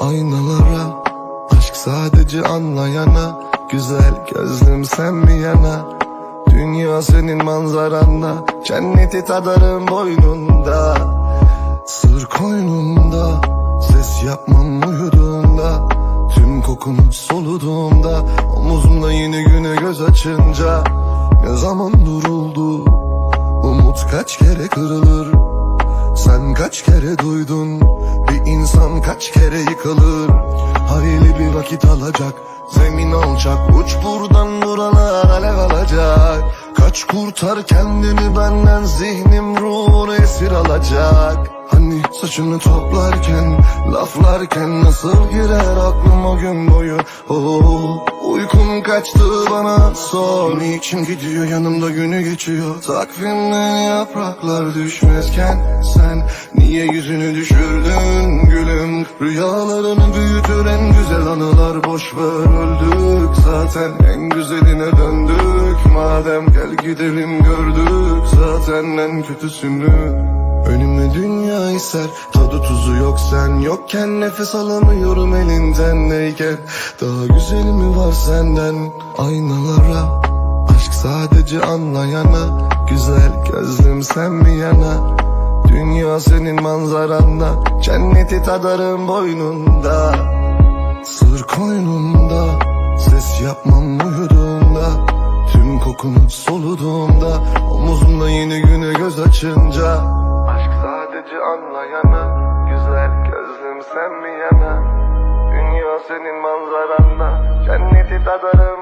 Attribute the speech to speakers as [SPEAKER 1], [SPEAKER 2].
[SPEAKER 1] aynalara Aşk sadece anlayana Güzel gözlüm sen mi yana? Dünya senin manzaranda Cenneti tadarım boynunda. Sır koynunda Ses yapmam uyuduğunda. Tüm kokunu soluduğumda Omuzumda yeni güne göz açınca. Ne zaman duruldu? Umut kaç kere kırılır? Sen kaç kere duydun insan kaç kere yıkılır? Hayli bir vakit alacak Zemin alacak Uç buradan buralar alev alacak. Kaç kurtar kendini benden Zihnim ruhunu esir alacak. Hani saçını toplarken Laflarken nasıl girer aklım o gün boyu? Oh, Uykum kaçtı bana sor. Niçin gidiyor yanımda günü geçiyor? Takvimden yapraklar düşmezken Sen niye yüzünü düşürdün Rüyalarını büyütür en güzel anılar Boş ver öldük zaten. En güzeline döndük Madem gel gidelim gördük zaten. En kötüsünü Önüme dünya iser Tadı tuzu yok. Sen yokken Nefes alamıyorum elinden. Neyken Daha güzel mi var senden? Aynalara Aşk sadece anlayana Güzel gözlüm sen mi yana Dünya senin manzaranda Cenneti tadarım boynunda. Sır koynunda Ses yapmam uyuduğumda Tüm kokunu soluduğumda Omuzumda yeni güne göz açınca. Aşk sadece anlayana Güzel gözlüm sen mi yana? Dünya senin manzaranda Cenneti tadarım